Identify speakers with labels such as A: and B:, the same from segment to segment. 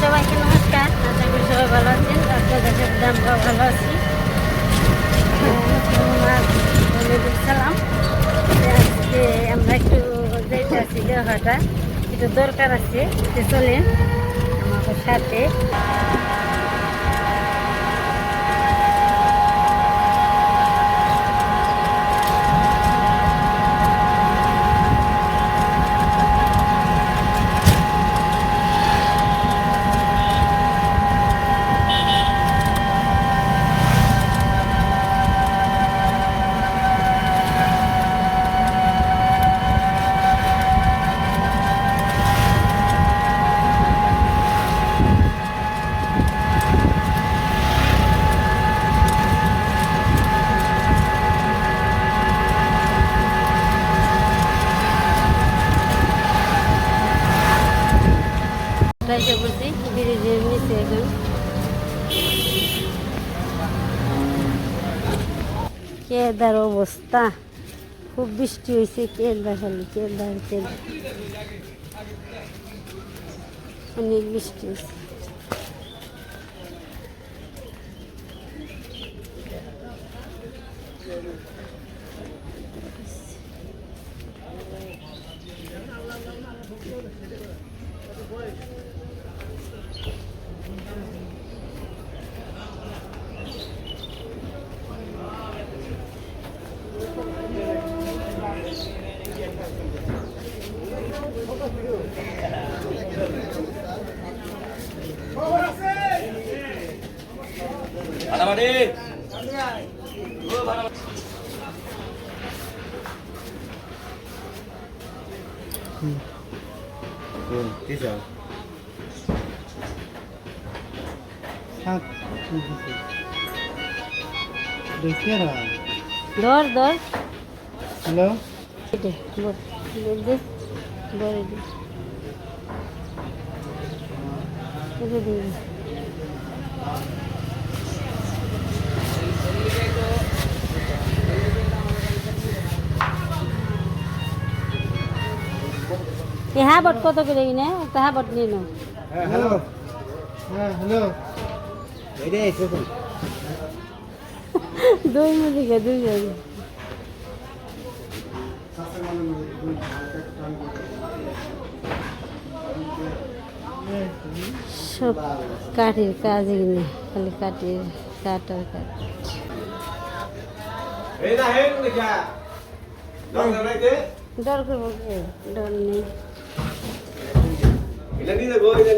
A: সবাইকে নমস্কার। আশা করি সবাই ভালো আছেন। আপনার কাছে আমরাও ভালো আছি। সালাম। আজকে আমরা একটু যেতে আছি হঠাৎ একটু দরকার আছে চলেন। আমাদের সাথে। এসে পড়ছি ব্রিজের নিচে এখন কেদার অবস্থা খুব বৃষ্টি হয়েছে কেদা খালি কেদার কেদা অনেক বৃষ্টি হয়েছে
B: ফাটাফাটি কোন কি চাও
C: সাত
A: ধর ধর।
C: হ্যালো?
A: এই হাবট কত করে কিনে একটা হাবট নিয়ে
C: হ্যাঁ হ্যালো। হ্যাঁ হ্যালো।
A: দুই মুদিকে দুই জন সব কাঠের কাজ এগুলো খালি কাঠের কাটার কাঠ।
B: এই না হে কোন যা দশ নাইতে
A: ডর করব ডর নেই।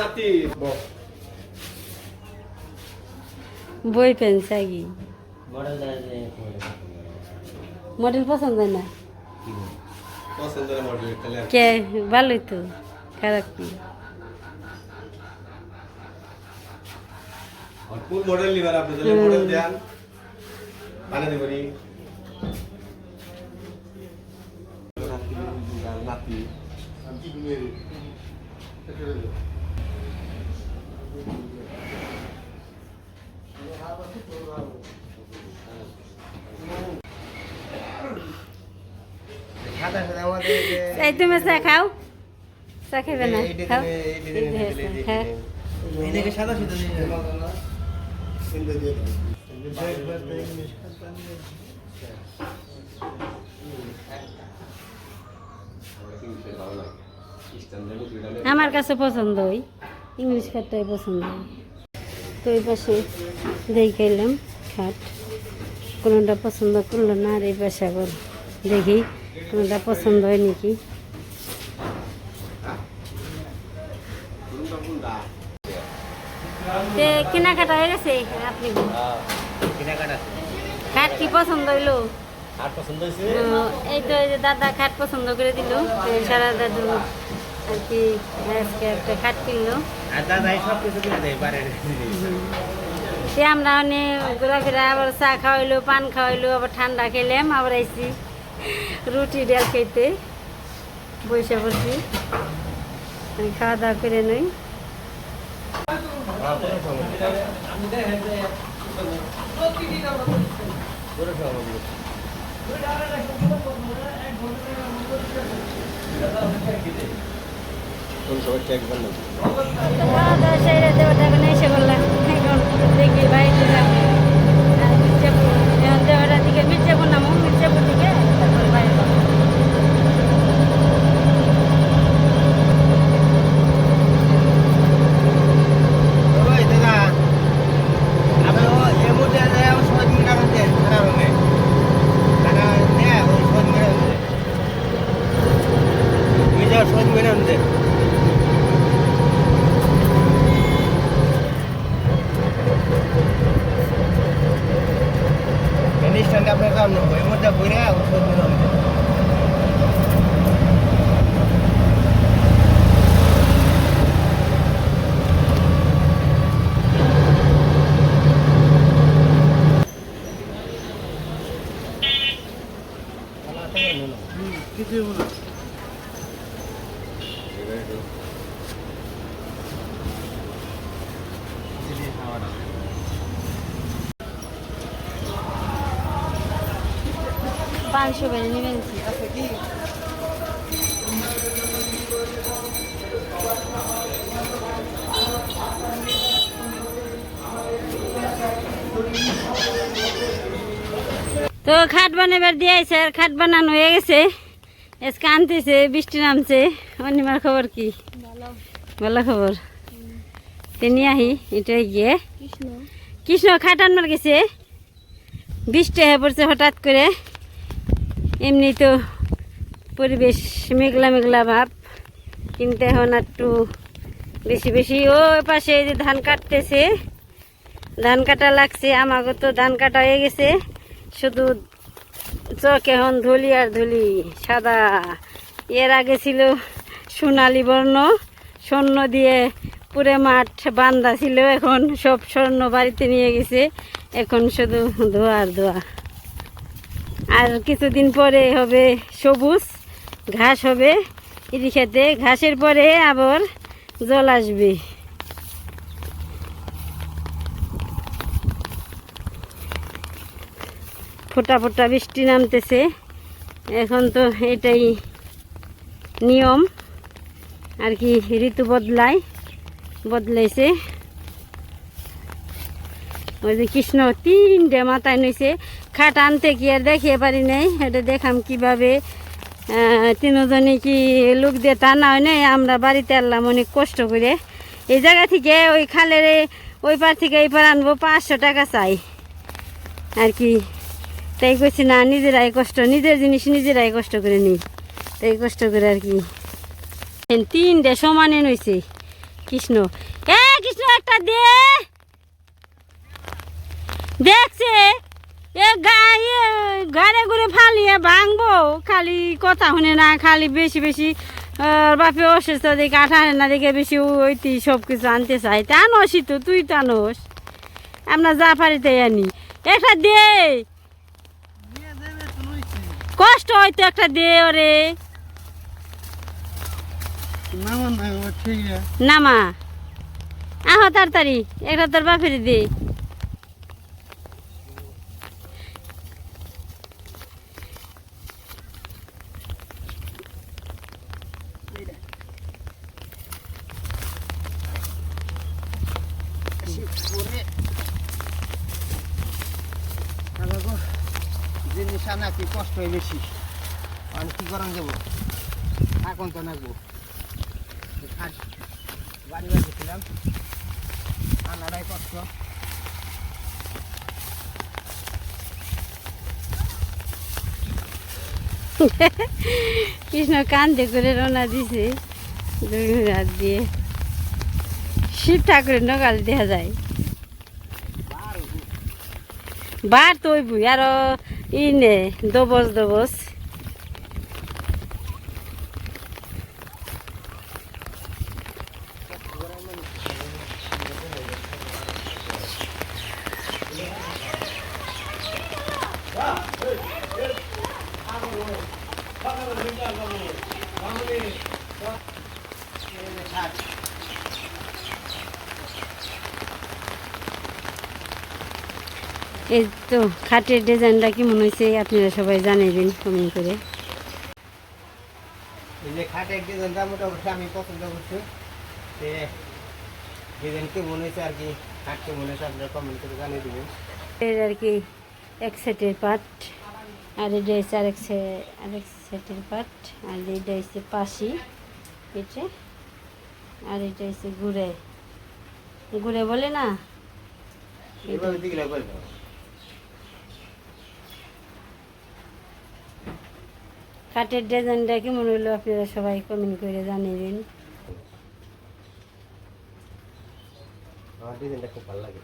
B: নাতি।
A: বই পেন চাগি
B: মডেল
A: পছন্দ। হয় না? কে ভালোই তো খারাপ কি?
B: কোন মডেল নিবার আপনি? তাহলে মডেল দেন মানে দেবনি নাতি। সাদা সাদা আমাদের
A: এই তুমি চা খাও। চা খাবে না খাও। আমার কাছে পছন্দ হয় ইংলিশ খাটটাই পছন্দ। তো এই পাশে দেখে এলাম খাট। কোনোটা পছন্দ করল না আর এই পাশে আবার দেখি কোনোটা পছন্দ হয় নাকি। তে কেনাকাটা হয়ে গেছে আপনি খাট কি পছন্দ হইল? এই তো যে দাদা খাট পছন্দ করে দিল। সারা দাদু কি আজকে একটা খাট কিনলো। সে আমরা অনেক ঘোরাফেরা আবার চা খাওয়াইলো পান খাওয়াইলো আবার ঠান্ডা খেলাম আবার আইসি রুটি ডাল খেতে বসে বসি। খাওয়া দাওয়া করে নই।
B: কোন সবাই ট্যাগ বললাম
A: খাওয়া দাওয়া সেরে দেওয়াটা এখন এসে বললাম এখন দেখি বাড়িতে যাব আর মির্জাপুর এখন দেওয়াটার দিকে মির্জাপুর নামো মির্জাপুর দিকে তারপরে বাইরে যাব
C: ওই দাদা আমি ও এর মধ্যে দেয় ও সহজ মিটার মধ্যে খারাপ হবে টাকা দেয় ওই সহজ মিটার মধ্যে মিটার সহজ মিটার মধ্যে স্ট্যান্ডে আপনার কাম নেব এর মধ্যে ঘুরে ও সহজ মিটার মধ্যে কিছু না
A: পাঁচশো বেড়ে
C: আচ্ছা কি
A: তো খাট বানাবার দিয়েছে আর খাট বানানো হয়ে গেছে। আজকে আনতেছে বৃষ্টি নামছে। অনিমার খবর কি? ভালো। খবর। তে নিয়ে আহি এটাই গিয়ে। কৃষ্ণ খাট আনবার গেছে। বৃষ্টি হয়ে পড়ছে হঠাৎ করে। এমনি তো পরিবেশ মেঘলা মেঘলা ভাব। কিন্তু এখন একটু বেশি বেশি। ও পাশে যে ধান কাটতেছে। ধান কাটা লাগছে আমাকে তো ধান কাটা হয়ে গেছে। শুধু চোখ এখন ধুলি আর ধুলি, সাদা। এর আগে ছিল সোনালি বর্ণ, স্বর্ণ দিয়ে পুরে মাঠ বান্ধা ছিল। এখন সব স্বর্ণ বাড়িতে নিয়ে গেছে। এখন শুধু ধোয়া আর ধোয়া। আর কিছুদিন পরে হবে সবুজ, ঘাস হবে। ইরি খেতে ঘাসের পরে আবার জল আসবে। ফোটা ফোটা বৃষ্টি নামতেছে। এখন তো এটাই নিয়ম। আর কি ঋতু বদলায়, বদলাইছে। ওই যে কৃষ্ণ তিনটে মাথায় নইছে খাট আনতে কি আর দেখিয়ে পারি নাই? এটা দেখাম কীভাবে? তিনজনে কি লোক দিয়ে টানা হয় নাই? আমরা বাড়িতে আনলাম অনেক কষ্ট করে। এই জায়গা থেকে ওই খালের ওই পার থেকে এই পার আনব পাঁচশো টাকা চাই। আর কি? তাই করছি না, নিজেরাই কষ্ট, নিজের জিনিস নিজেরাই কষ্ট করে নিই। তাই কষ্ট করে আর কি। তিনটে সমানে নইছে। কৃষ্ণ। এ, কৃষ্ণ একটা দে। দেখছে। এ গায়ে গাড়ে ঘুরে ফালিয়ে ভাঙবো। খালি কথা শুনে না খালি বেশি বেশি বাপে অসুস্থ দেখে আঠা না দেখে বেশি ওইটি সব কিছু আনতে চাই তা আনসি তো তুই তো আনোস। আমরা যা পারি তাই আনি। একটা দে। কষ্ট হয়তো একটা দে ওরে। নামা। আহ তাড়াতাড়ি একটা তোর বাপের দে।
C: জিনিস আনা কি কষ্ট হয় বেশি আমি কি করান যাব তো নাকবো বাড়ি বাড়ি আনারাই কষ্ট।
A: কৃষ্ণ কান্দে করে রওনা দিছে দুই রাত দিয়ে। শিব ঠাকুরের নগাল দেখা যায়। বার তো ওই বুই আর ই নে দবস এই তো খাটের ডিজাইনটা কি মনে হয়েছে আপনারা সবাই জানাবেন কমেন্ট করে।
C: এই যে খাটের ডিজাইনটা মোটামুটি আমি পছন্দ করছি। ডিজাইন কেমন হয়েছে আর কি খাট কেমন হয়েছে আপনারা কমেন্ট করে জানিয়ে দেবেন।
A: এর আর কি এক সেটের পাট আর এটা হচ্ছে আরেক সে আরেক সেটের পাট আর এটা হচ্ছে পাশি এটা আর এটা হচ্ছে ঘুরে ঘুরে বলে না
C: এইভাবে দিকে করে দাও
A: কাঠের ডিজাইনটা কেমন হলো আপনারা সবাই কমেন্ট করে জানিয়ে দিন
C: আমার ডিজাইনটা খুব ভালো লাগে।